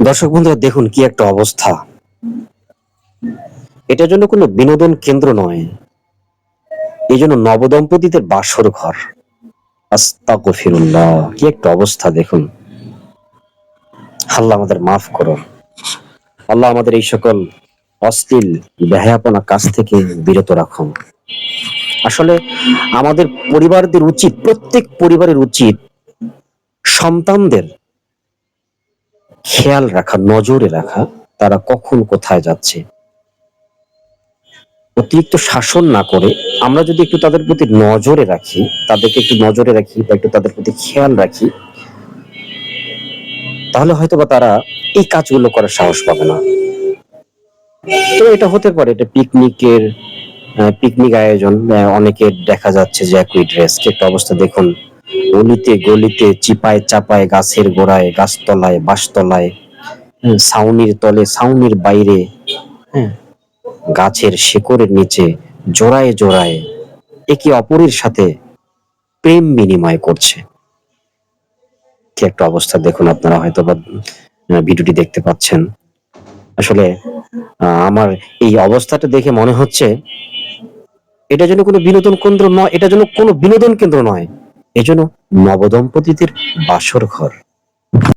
দর্শক বন্ধুরা, দেখুন কি একটা অবস্থা। এটার জন্য কোনো বিনোদন কেন্দ্র নয়। এই জন্য নবদম্পতিদের বাসর ঘর। কি একটা অবস্থা, দেখুন। আল্লাহ আমাদের মাফ করো আল্লাহ আমাদের এই সকল অশ্লীল বেহায়াপনা কাজ থেকে বিরত রাখুন। আসলে আমাদের পরিবারদের উচিত, প্রত্যেক পরিবারের উচিত সন্তানদের খেয়াল রাখা নজরে রাখা তারা কখন কোথায় যাচ্ছে। অতিরিক্ত শাসন না করে আমরা যদি একটু তাদের প্রতি নজরে রাখি তাদেরকে একটু নজরে রাখি বা একটু তাদের প্রতি খেয়াল রাখি তাহলে হয়তো বা তারা এই কাজগুলো করার সাহস পাবে না। তো এটা হতে পারে এটা পিকনিকের পিকনিক আয়োজন আহ, অনেকের দেখা যাচ্ছে যে একই ড্রেস একটা অবস্থা দেখুন। গলিতে গলিতে চিপায় চাপায় গাছের গোড়ায় গাছতলায় বাঁশতলায় হ্যাঁ, ছাউনির তলে ছাউনির বাইরে হ্যাঁ গাছের শিকড়ের নিচে জোড়ায় জোড়ায় একে অপরের সাথে প্রেম বিনিময় করছে। কি একটা অবস্থা দেখুন আপনারা হয়তো বা ভিডিওটি দেখতে পাচ্ছেন। আসলে আমার এই অবস্থাটা দেখে মনে হচ্ছে এটা যেন কোনো বিনোদন কেন্দ্র নয় এটা যেন কোনো বিনোদন কেন্দ্র নয়। এজন্য নবদম্পতিদের বাসর ঘর